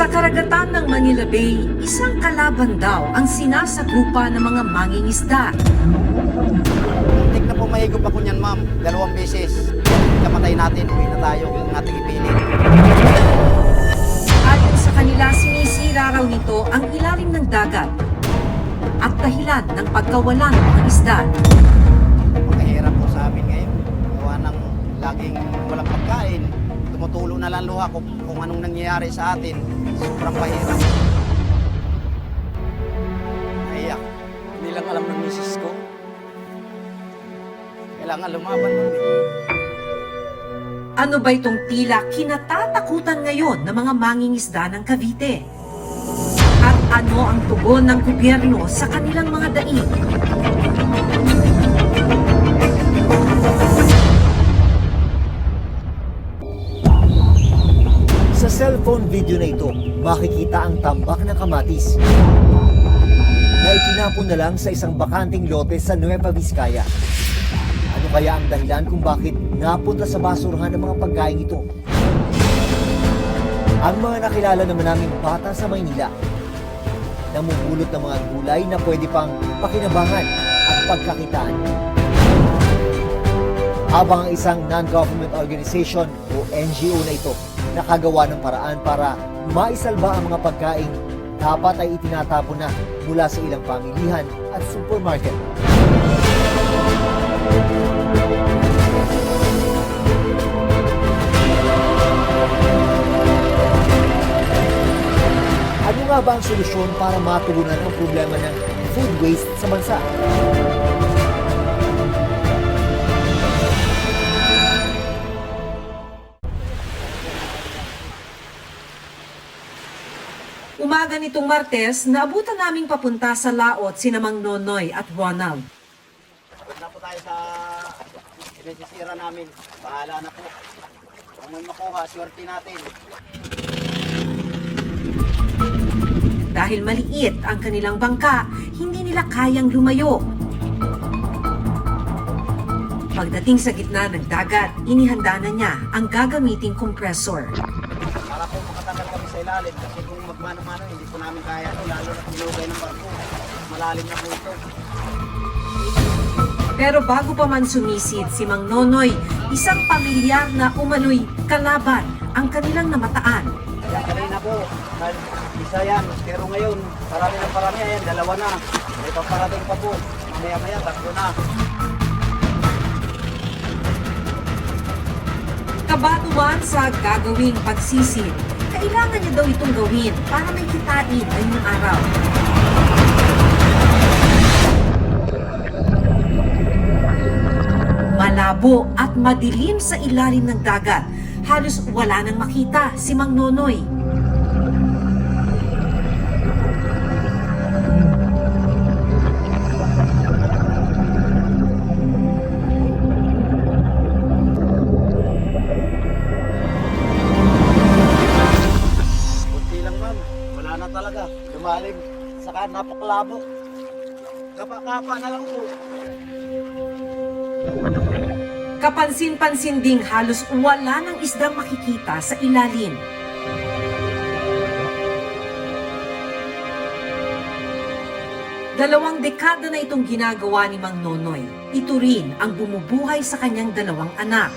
Sa karagatan ng Manila Bay, isang kalaban daw ang sinasagrupa ng mga mangingisda. Tik na po mahigop ako niyan, ma'am. Dalawang beses. Kamatay natin, uwi na tayo. Yung ating ipilit. Ayon sa kanila, sinisira raw nito ang ilalim ng dagat at dahilan ng pagkawalan ng isda. Magkahirap po sa amin ngayon. Gawa ng laging walang pagkain. Tumutulo na lang luha kung, kung anong nangyayari sa atin. Sobrang pahirap. Naiyak. Hindi lang alam ng misis ko. Kailangan lumaban mo. Ano ba itong tila kinatatakutan ngayon ng mga mangingisda ng Cavite? At ano ang tugon ng gobyerno sa kanilang mga daig? Cellphone video na ito, makikita ang tambak ng kamatis na itinapon na lang sa isang bakanting lote sa Nueva Vizcaya. Ano kaya ang dahilan kung bakit napunta sa basurahan ng mga pagkain ito? Ang mga nakilala naman naming bata sa Maynila, namumulot ng mga gulay na pwede pang pakinabangan at pagkakitaan. Habang ang isang non-government organization o NGO na ito nakagawa ng paraan para maisalba ang mga pagkain dapat ay itinatapon na mula sa ilang pamilihan at supermarket. Ano nga ba ang solusyon para matugunan ang problema ng food waste sa bansa? Umaga nitong Martes, naabutan naming papunta sa Laot si Namang Nonoy at Ronald. Huwag na po tayo sa sinisisira namin. Bahala na po. Kung may makuha, swerte natin. Dahil maliit ang kanilang bangka, hindi nila kayang lumayo. Pagdating sa gitna ng dagat, inihanda na niya ang gagamiting kompresor. Ilalim kasi kung magmano-mano hindi po namin kaya ito lalo na pinugay ng barko. Malalim na po ito. Pero bago pa man sumisid si Mang Nonoy, isang pamilyar na umano'y kalaban ang kanilang namataan. Kaya kanina po, isa yan. Pero ngayon, parami ng parami. Ayan, dalawa na. May paparating pa po. Mamaya-maya, tatlo na. Kabado man sa gagawing pagsisid, kailangan niya daw itong gawin para may kitain ngayong araw. Malabo at madilim sa ilalim ng dagat. Halos wala nang makita si Mang Nonoy. Saka napaklabo. Kapa-kapa na lang po. Kapansin-pansin ding halos wala ng isdang makikita sa ilalim. Dalawang dekada na itong ginagawa ni Mang Nonoy. Ito rin ang bumubuhay sa kanyang dalawang anak.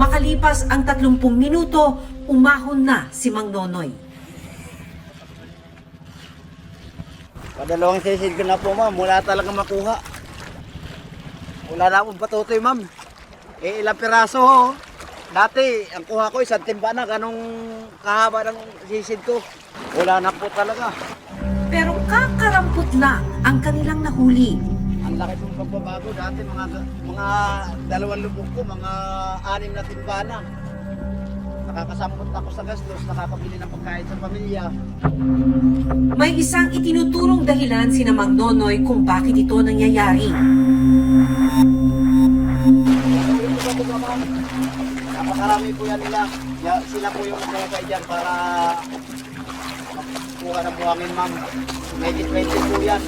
Makalipas ang 30 minuto, umahon na si Mang Nonoy. Padalawang sisid ko na po ma'am. Wala talaga makuha. Wala na akong patutoy ma'am. Eh ilang piraso ho. Dati, ang kuha ko isang timba na. Ganong kahaba ng sisid ko. Wala na po talaga. Pero kakarampot lang ang kanilang nahuli. Ang laki ng pagbabago dati mga mga dalawang lubog ko, mga anim na timba na. Nakakasampot ako sa gastos, nakakabili ng pagkain sa pamilya. May isang itinuturong dahilan si Mang Nonoy kung bakit ito nangyayari. Napakarami po yan nila. Sila po yung naglalagay dyan para kuha ng buhangin ma'am. 20 po yan.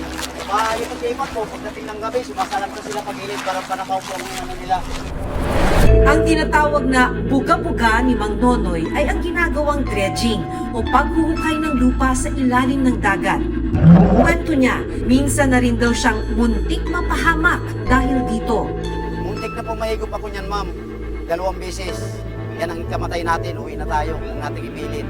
Ah, yung pag po, pagdating ng gabi, sumasalam ko sila pag-ilit para panakaw po ang ano nila. Ang tinatawag na buga-buga ni Mang Nonoy ay ang ginagawang dredging o paghuhukay ng lupa sa ilalim ng dagat. Kwento niya, minsan na rin daw siyang muntik mapahamak dahil dito. Muntik na po mahigop ako niyan, ma'am. Dalawang beses. Yan ang kamatay natin. Uwi na tayo. Ang ating ipilit.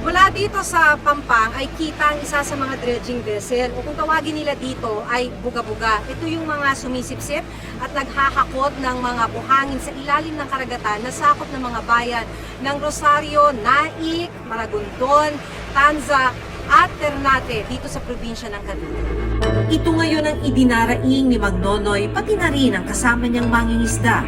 Mula dito sa Pampang ay kita ang isa sa mga dredging vessel o kung tawagin nila dito ay buga-buga. Ito yung mga sumisipsip at naghahakot ng mga buhangin sa ilalim ng karagatan na sakop ng mga bayan ng Rosario, Naik, Maragondon, Tanza at Ternate dito sa probinsya ng Cavite. Ito ngayon ang idinaraing ni Mang Nonoy pati na rin ang kasama niyang mangingisda.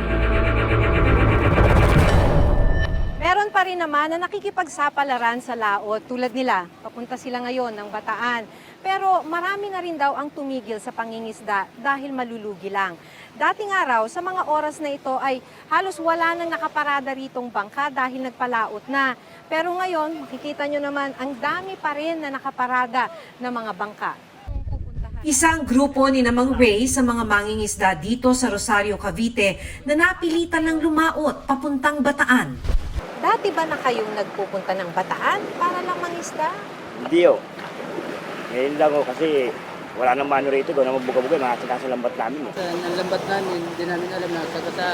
Pa rin naman na nakikipagsapalaran sa laot tulad nila. Papunta sila ngayon ng Bataan. Pero marami na rin daw ang tumigil sa pangingisda dahil malulugi lang. Dating araw, sa mga oras na ito ay halos wala nang nakaparada ritong bangka dahil nagpalaot na. Pero ngayon, makikita nyo naman, ang dami pa rin na nakaparada na mga bangka. Isang grupo ni Namang Ray sa mga mangingisda dito sa Rosario, Cavite na napilitan ng lumaot papuntang Bataan. Dati ba na kayong nagpupunta ng Bataan para lang mangisda? Hindi oh. Ngayon lang oh, kasi wala nang mano rito, doon naman buga-buga, mga sa lambat namin eh. Sa ang lambat namin, hindi namin alam na kagata.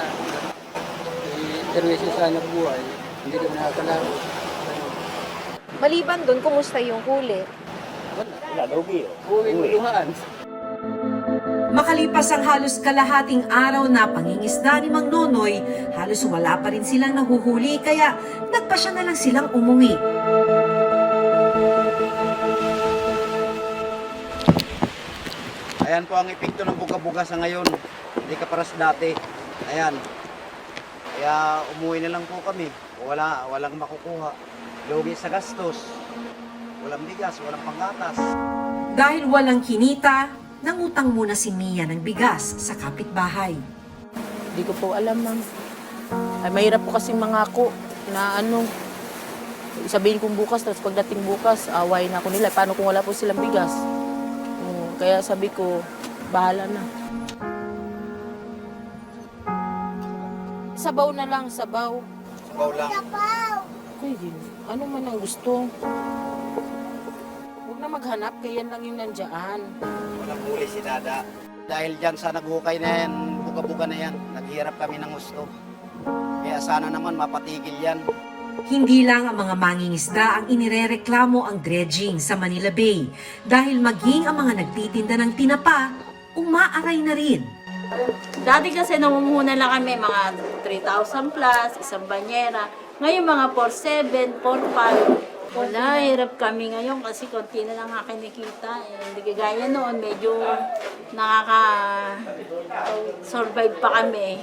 Eh, interwesyo sa anak buhay, hindi kami nakakalaro. Maliban doon, kumusta yung huli? Wala. Wala, lugi oh. Uwi, Uwi. luhaan. Makalipas ang halos kalahating araw na pangingisda ni Mang Nonoy, halos wala pa rin silang nahuhuli kaya nagpasya na lang silang umuwi. Ayan po ang epekto ng buga-buga sa ngayon. Hindi ka paras dati. Ayan. Kaya umuwi na lang po kami. Wala, walang makukuha. Lugi sa gastos. Walang bigas, walang panggatas. Dahil walang kinita, nangutang muna si Mia ng bigas sa kapitbahay. Hindi ko po alam, ma'am. Ay, mahirap po kasi mangako na ano, sabihin kong bukas, tapos pagdating bukas, away na ako nila. Paano kung wala po silang bigas? Oo, kaya sabi ko, bahala na. Sabaw na lang, sabaw. Sabaw lang. Kuy, ano man ang gusto. Huwag na maghanap, kaya yan lang yung nandiyan. Walang huli si Dada. Dahil dyan sa naghukay na yan, buga-buga na yan, naghirap kami ng gusto. Kaya sana naman mapatigil yan. Hindi lang ang mga mangingisda ang inirereklamo ang dredging sa Manila Bay dahil maging ang mga nagtitinda ng tinapa, umaaray na rin. Dati kasi namumuhunan lang kami mga 3,000 plus, isang banyera. Ngayon mga 4,700, 4,500. Wala, hirap kami ngayon kasi konti na lang ang kinikita. Eh, hindi kagaya noon, medyo nakaka-survive pa kami.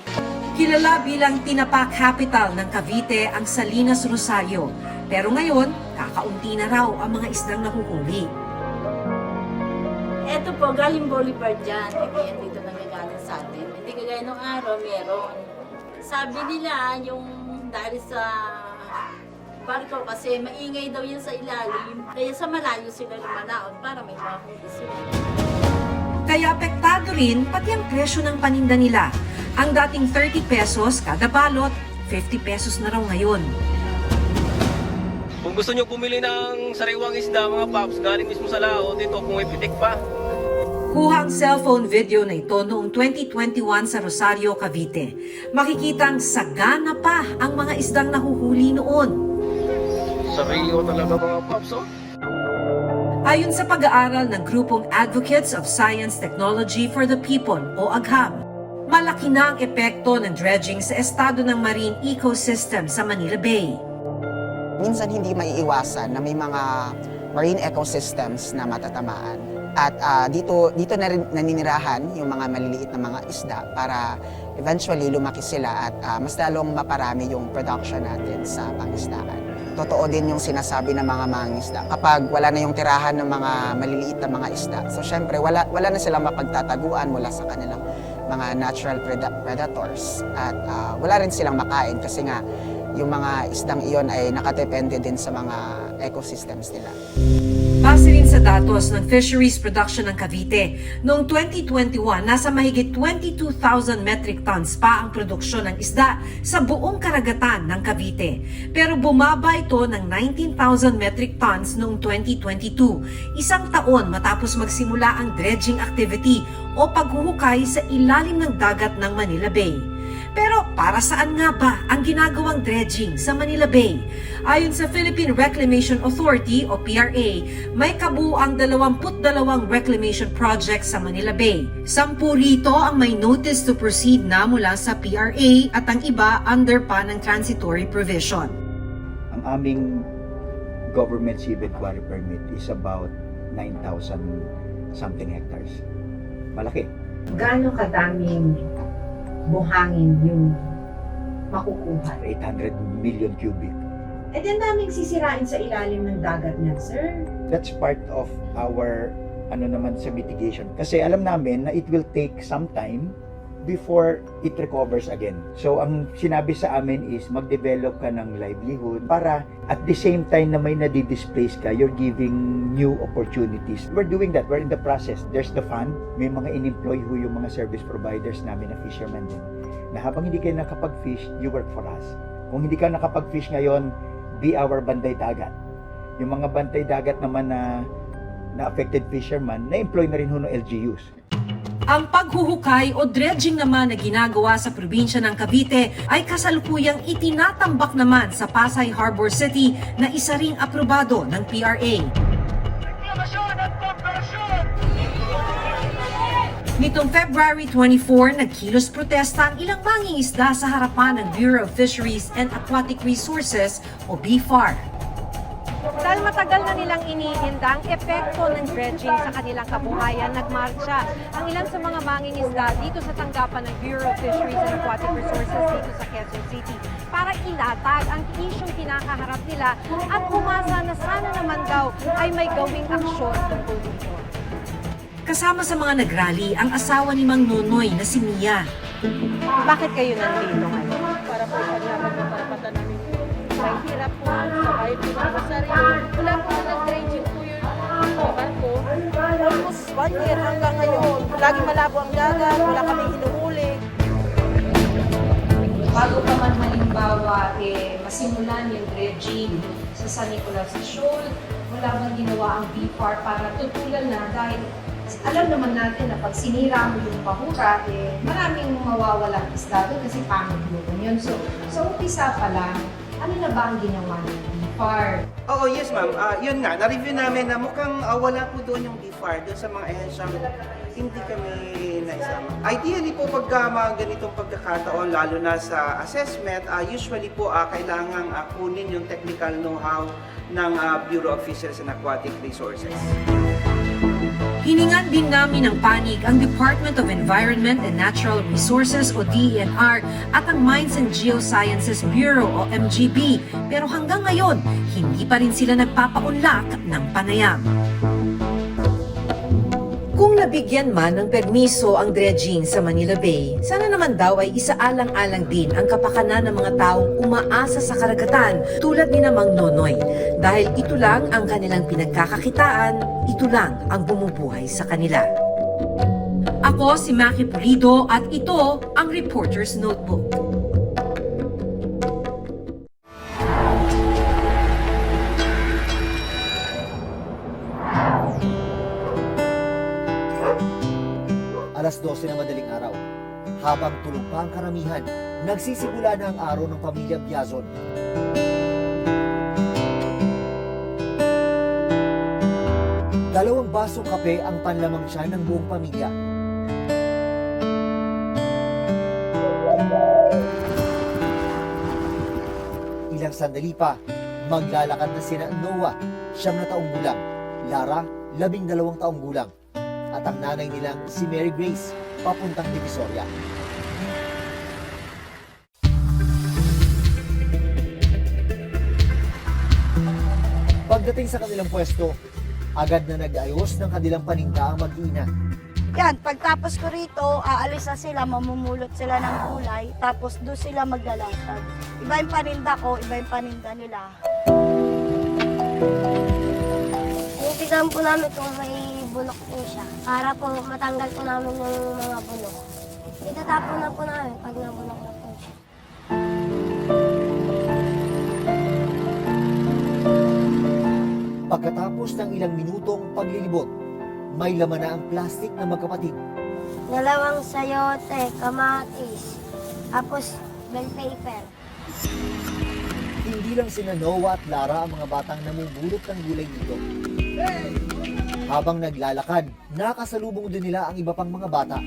Kilala bilang tinapa capital ng Cavite ang Salinas Rosario. Pero ngayon, kakaunti na raw ang mga isdang nahuhuli. Eto po, galing Bolivar dyan. Eh, kaya dito nagagaling sa atin. Hindi kagaya nung araw, meron. Sabi nila, yung dahil sa barko kasi maingay daw yan sa ilalim. Kaya sa malayo sila lumanaot para may mahuli sila. Kaya apektado rin pati ang presyo ng paninda nila. Ang dating 30 pesos kada balot, 50 pesos na raw ngayon. Kung gusto nyo bumili ng sariwang isda, mga paps, galing mismo sa laot, ito kung may pitik pa. Kuha ang cellphone video na ito noong 2021 sa Rosario, Cavite. Makikitang sagana pa ang mga isdang nahuhuli noon. Sariyo talaga mga paps, oh. Ayon sa pag-aaral ng grupong Advocates of Science Technology for the People o AGHAM, malaki na ang epekto ng dredging sa estado ng marine ecosystem sa Manila Bay. minsan hindi maiiwasan na may mga marine ecosystems na matatamaan. At ah, dito dito na rin naninirahan yung mga maliliit na mga isda para eventually lumaki sila at ah, mas lalong maparami yung production natin sa pangisdaan. Totoo din yung sinasabi ng mga mangisda. Kapag wala na yung tirahan ng mga maliliit na mga isda, so syempre wala, wala na silang mapagtataguan mula sa kanilang mga natural preda- predators. At ah, wala rin silang makain kasi nga yung mga isdang iyon ay nakadepende din sa mga ecosystems nila. Base rin sa datos ng Fisheries Production ng Cavite, noong 2021, nasa mahigit 22,000 metric tons pa ang produksyon ng isda sa buong karagatan ng Cavite. Pero bumaba ito ng 19,000 metric tons noong 2022, isang taon matapos magsimula ang dredging activity o paghuhukay sa ilalim ng dagat ng Manila Bay. Pero para saan nga ba ang ginagawang dredging sa Manila Bay? Ayon sa Philippine Reclamation Authority o PRA, may kabuang 22 reclamation projects sa Manila Bay. Sampu rito ang may notice to proceed na mula sa PRA at ang iba under pa ng transitory provision. ang aming government seabed quarry permit is about 9,000 something hectares. Malaki. Gaano kadaming buhangin yung makukuha? 800 million cubic. Eh, din daming sisirain sa ilalim ng dagat niyan, sir. That's part of our ano naman sa mitigation. Kasi alam namin na it will take some time before it recovers again. So ang sinabi sa amin is mag-develop ka ng livelihood para at the same time na may nadi-displace ka, you're giving new opportunities. We're doing that. We're in the process. There's the fund. May mga in-employ ho yung mga service providers namin na fishermen din. Na habang hindi kayo nakapag-fish, you work for us. Kung hindi ka nakapag-fish ngayon, be our bantay dagat. Yung mga bantay dagat naman na na affected fisherman, na-employ na rin ho ng LGUs. Ang paghuhukay o dredging naman na ginagawa sa probinsya ng Cavite ay kasalukuyang itinatambak naman sa Pasay Harbor City na isa ring aprobado ng PRA. Nitong February 24, nagkilos protesta ang ilang mangingisda sa harapan ng Bureau of Fisheries and Aquatic Resources o BFAR. Dahil matagal na nilang iniinda ang epekto ng dredging sa kanilang kabuhayan, nagmarcha ang ilan sa mga mangingisda dito sa tanggapan ng Bureau of Fisheries and Aquatic Resources dito sa Quezon City para ilatag ang isyong kinakaharap nila at umasa na sana naman daw ay may gawing aksyon tungkol dito. Kasama sa mga nagrally ang asawa ni Mang Nonoy na si Mia. Bakit kayo nandito ngayon? Kahit po ng sarili. Wala po na nag-dredging po yun sa barko. Almost one year hanggang ngayon. Lagi malabo ang dagat, wala kaming hinuhuli. Bago pa man halimbawa eh, masimulan yung dredging sa San Nicolas Shoal, wala bang ginawa ang BFAR para tutulan na dahil alam naman natin na pag sinira mo yung bahura, eh, maraming mawawalang isda doon kasi pangit mo yun. So, sa umpisa pa lang, ano na ba ang ginawa ng BFAR? Oo, yes ma'am. Ah, yun nga, na-review namin na mukhang ah, wala po doon yung BFAR, doon sa mga ahensyang hindi kami naisama. Ideally po pagka mga ganitong pagkakataon, lalo na sa assessment, ah, usually po ah, kailangan ah, kunin yung technical know-how ng ah, Bureau of Fisheries and Aquatic Resources. Hiningan din namin ng panig ang Department of Environment and Natural Resources o DENR at ang Mines and Geosciences Bureau o MGB pero hanggang ngayon hindi pa rin sila nagpapaunlak ng panayam. Kung nabigyan man ng permiso ang dredging sa Manila Bay, sana naman daw ay isaalang-alang din ang kapakanan ng mga taong umaasa sa karagatan tulad ni Mang Nonoy. Dahil ito lang ang kanilang pinagkakakitaan, ito lang ang bumubuhay sa kanila. Ako si Maki Pulido at ito ang Reporter's Notebook. Ang karamihan, nagsisimula na ang araw ng pamilya Biazon. Dalawang basong kape ang panlamang siya ng buong pamilya. Ilang sandali pa, maglalakad na sina Noah, siyam na taong gulang, Lara, labing dalawang taong gulang, at ang nanay nilang si Mary Grace, papuntang Divisoria. Pagdating sa kanilang pwesto, agad na nag-ayos ng kanilang paninda ang mag-ina. Yan, pagtapos ko rito, aalis na sila, mamumulot sila ng gulay, tapos doon sila maglalatag. Iba yung paninda ko, iba yung paninda nila. Titignan po namin kung may bulok po siya. Para po matanggal po namin yung mga bulok. Itatapon na po namin pag nabulok na po ilang minutong paglilibot, may laman na ang plastic na magkapatid. Dalawang sayote, kamatis, tapos bell paper. Hindi lang sina Noah at Lara ang mga batang namumulot ng gulay dito. Habang naglalakad, nakasalubong din nila ang iba pang mga bata.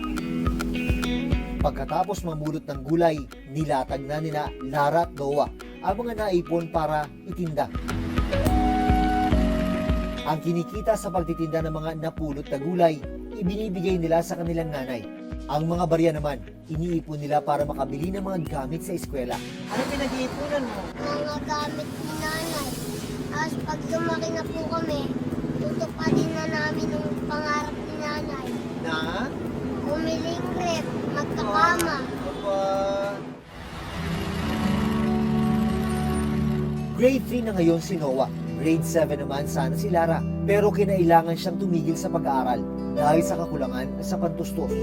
Pagkatapos mamulot ng gulay, nilatag na nila Lara at Noah ang mga naipon para itinda. Ang kinikita sa pagtitinda ng mga napulot na gulay, ibinibigay nila sa kanilang nanay. Ang mga barya naman, iniipon nila para makabili ng mga gamit sa eskwela. Ano pinag-iipunan mo? Mga gamit ni nanay. Tapos pag lumaki na po kami, tutupadin na namin yung pangarap ni nanay. Na? Umiling rep, magkakama. Aba... Grade 3 na ngayon si Noah. Grade 7 naman sana si Lara. Pero kinailangan siyang tumigil sa pag-aaral dahil sa kakulangan sa pantustos.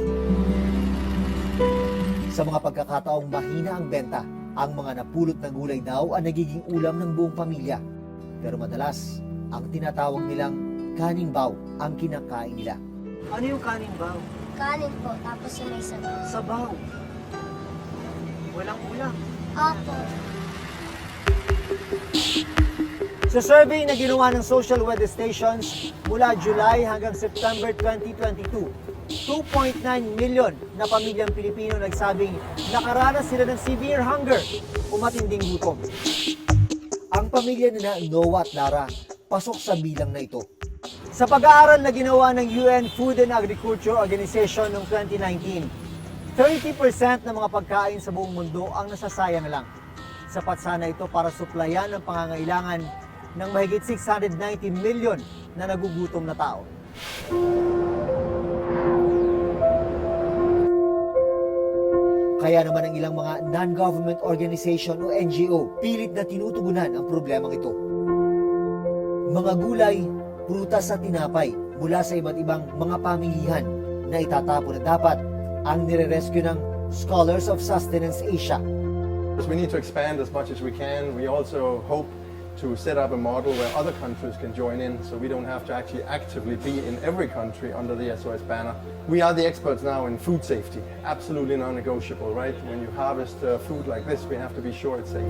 Sa mga pagkakataong mahina ang benta, ang mga napulot na gulay daw ang nagiging ulam ng buong pamilya. Pero madalas, ang tinatawag nilang kaning baw ang kinakain nila. Ano yung kanin ba? Kanin po, tapos yung may sabaw. Sabaw. Walang ulam. Opo. Sa survey na ginawa ng social weather stations mula July hanggang September 2022, 2.9 million na pamilyang Pilipino nagsabing nakaranas sila ng severe hunger o matinding gutom. Ang pamilya nila Noah at Lara pasok sa bilang na ito. Sa pag-aaral na ginawa ng UN Food and Agriculture Organization noong 2019, 30% ng mga pagkain sa buong mundo ang nasasayang lang. Sapat sana ito para suplayan ang pangangailangan ng mahigit 690 million na nagugutom na tao. Kaya naman ang ilang mga non-government organization o NGO pilit na tinutugunan ang problemang ito. Mga gulay, prutas at tinapay mula sa iba't ibang mga pamilihan na itatapon na dapat ang nire-rescue ng Scholars of Sustenance Asia We need to expand as much as we can. We also hope to set up a model where other countries can join in so we don't have to actually actively be in every country under the SOS banner. We are the experts now in food safety. Absolutely non-negotiable, right? When you harvest uh, food like this, we have to be sure it's safe.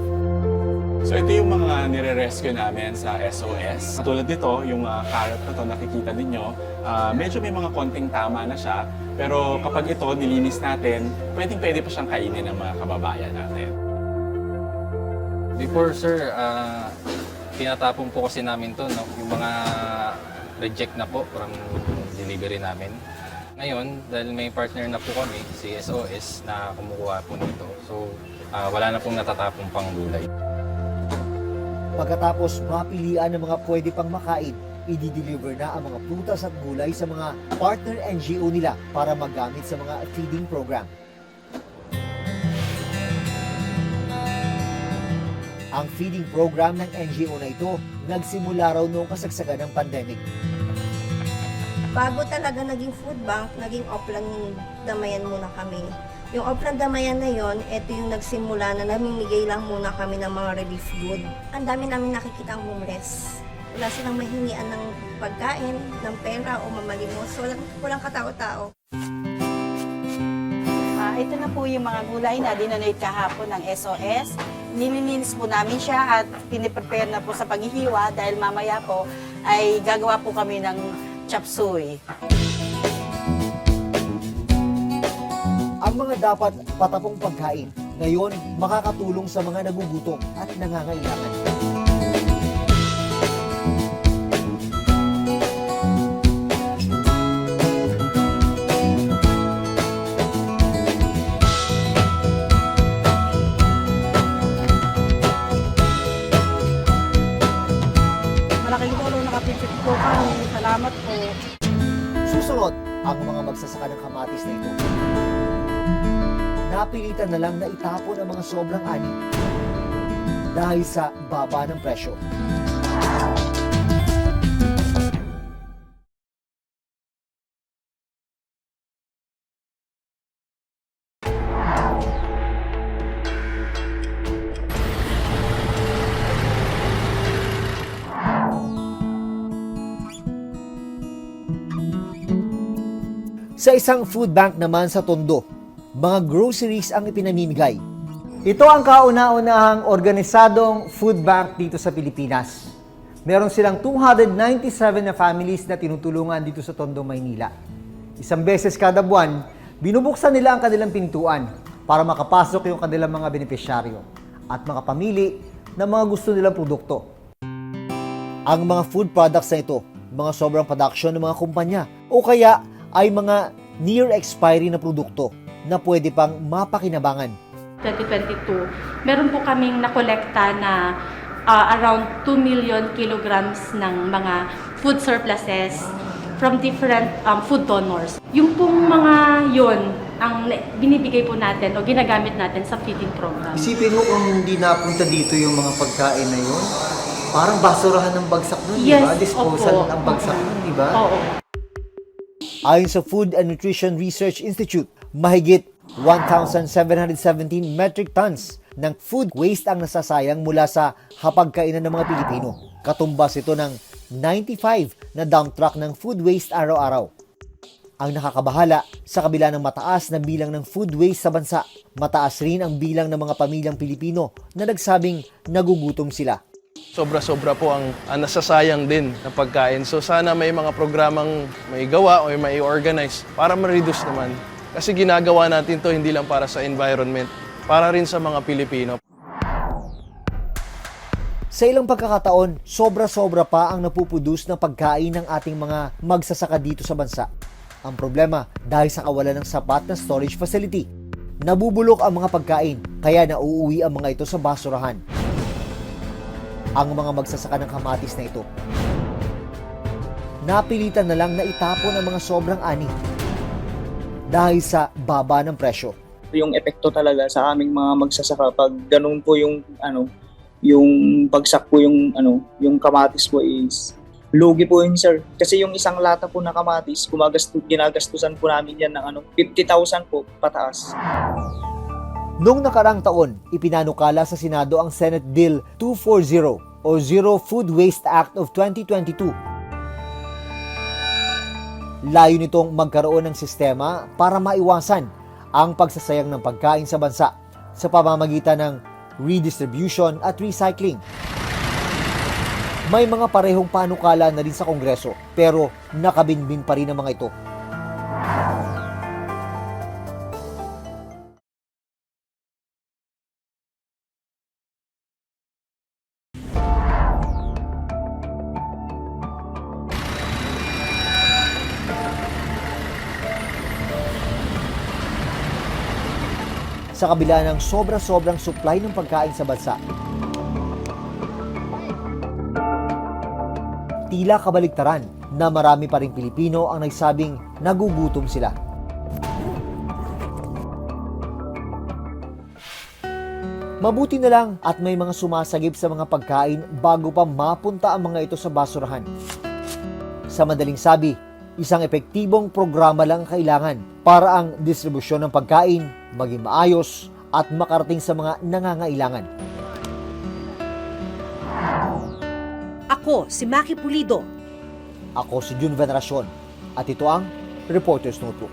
So ito yung mga nire-rescue namin sa SOS. Tulad nito, yung uh, carrot na to nakikita ninyo, ah, medyo may mga konting tama na siya. Pero kapag ito nilinis natin, pwedeng pwede pa siyang kainin ng mga kababayan natin. Before sir, ah, tinatapon po kasi namin to, no? yung mga reject na po from delivery namin. Ngayon, dahil may partner na po kami, si SOS, na kumukuha po nito. So, ah, wala na pong natatapong pang gulay. Pagkatapos mapilian ng mga pwede pang makain, i-deliver na ang mga prutas at gulay sa mga partner NGO nila para magamit sa mga feeding program. Ang feeding program ng NGO na ito nagsimula raw noong kasagsagan ng pandemic. Bago talaga naging food bank, naging offline damayan muna kami. Yung offline damayan na yon, ito yung nagsimula na namimigay lang muna kami ng mga relief good. Ang dami namin nakikita ang homeless. Wala silang mahingian ng pagkain, ng pera o mamalimos. Walang, walang katao-tao. Ah, ito na po yung mga gulay na dinonate kahapon ng SOS. Nililinis po namin siya at piniprepare na po sa paghihiwa dahil mamaya po ay gagawa po kami ng chop suey. Ang mga dapat patapong pagkain ngayon makakatulong sa mga nagugutom at nangangailangan. Po. Susunod, ang mga magsasaka ng kamatis na ito. Napilitan na lang na itapon ang mga sobrang ani dahil sa baba ng presyo. Sa isang food bank naman sa Tondo, mga groceries ang ipinamimigay. Ito ang kauna-unahang organisadong food bank dito sa Pilipinas. Meron silang 297 na families na tinutulungan dito sa Tondo, Maynila. Isang beses kada buwan, binubuksan nila ang kanilang pintuan para makapasok yung kanilang mga benepisyaryo at makapamili ng mga gusto nilang produkto. Ang mga food products na ito, mga sobrang production ng mga kumpanya o kaya ay mga near expiry na produkto na pwede pang mapakinabangan 2022, meron po kaming nakolekta na ah, around 2 million kilograms ng mga food surpluses from different um, food donors. Yung pong mga yon ang binibigay po natin o ginagamit natin sa feeding program. Isipin mo kung hindi napunta dito yung mga pagkain na yun, parang basurahan ng bagsak nun, di Yes, ba? Disposal opo. ng bagsak nun, di ba? Oo. Ayon sa Food and Nutrition Research Institute, mahigit 1,717 metric tons ng food waste ang nasasayang mula sa hapagkainan ng mga Pilipino. Katumbas ito ng 95 na dump truck ng food waste araw-araw. Ang nakakabahala, sa kabila ng mataas na bilang ng food waste sa bansa, mataas rin ang bilang ng mga pamilyang Pilipino na nagsabing nagugutom sila. Sobra-sobra po ang, ang nasasayang din na pagkain. So sana may mga programang may gawa o may organize para ma-reduce naman. Kasi ginagawa natin to hindi lang para sa environment, para rin sa mga Pilipino. Sa ilang pagkakataon, sobra-sobra pa ang napupudus ng pagkain ng ating mga magsasaka dito sa bansa. Ang problema, dahil sa kawalan ng sapat na storage facility. Nabubulok ang mga pagkain, kaya nauuwi ang mga ito sa basurahan. Ang mga magsasaka ng kamatis na ito. Napilitan na lang na itapon ang mga sobrang ani dahil sa baba ng presyo. yung epekto talaga sa aming mga magsasaka pag ganun po yung ano yung bagsak po yung ano yung kamatis po is lugi po yun sir kasi yung isang lata po na kamatis gumagasto ginagastusan po namin yan ng ano 50,000 po pataas Noong nakarang taon, ipinanukala sa Senado ang Senate Bill 240 o Zero Food Waste Act of 2022. Layo nitong magkaroon ng sistema para maiwasan ang pagsasayang ng pagkain sa bansa sa pamamagitan ng redistribution at recycling. May mga parehong panukala na rin sa Kongreso pero nakabinbin pa rin ang mga ito. Sa kabila ng sobra-sobrang supply ng pagkain sa bansa. Tila kabaliktaran na marami pa ring Pilipino ang nagsabing nagugutom sila. Mabuti na lang at may mga sumasagip sa mga pagkain bago pa mapunta ang mga ito sa basurahan. Sa madaling sabi, isang epektibong programa lang ang kailangan para ang distribusyon ng pagkain maging maayos at makarating sa mga nangangailangan. Ako si Maki Pulido. Ako si Jun Veneracion at ito ang Reporter's Notebook.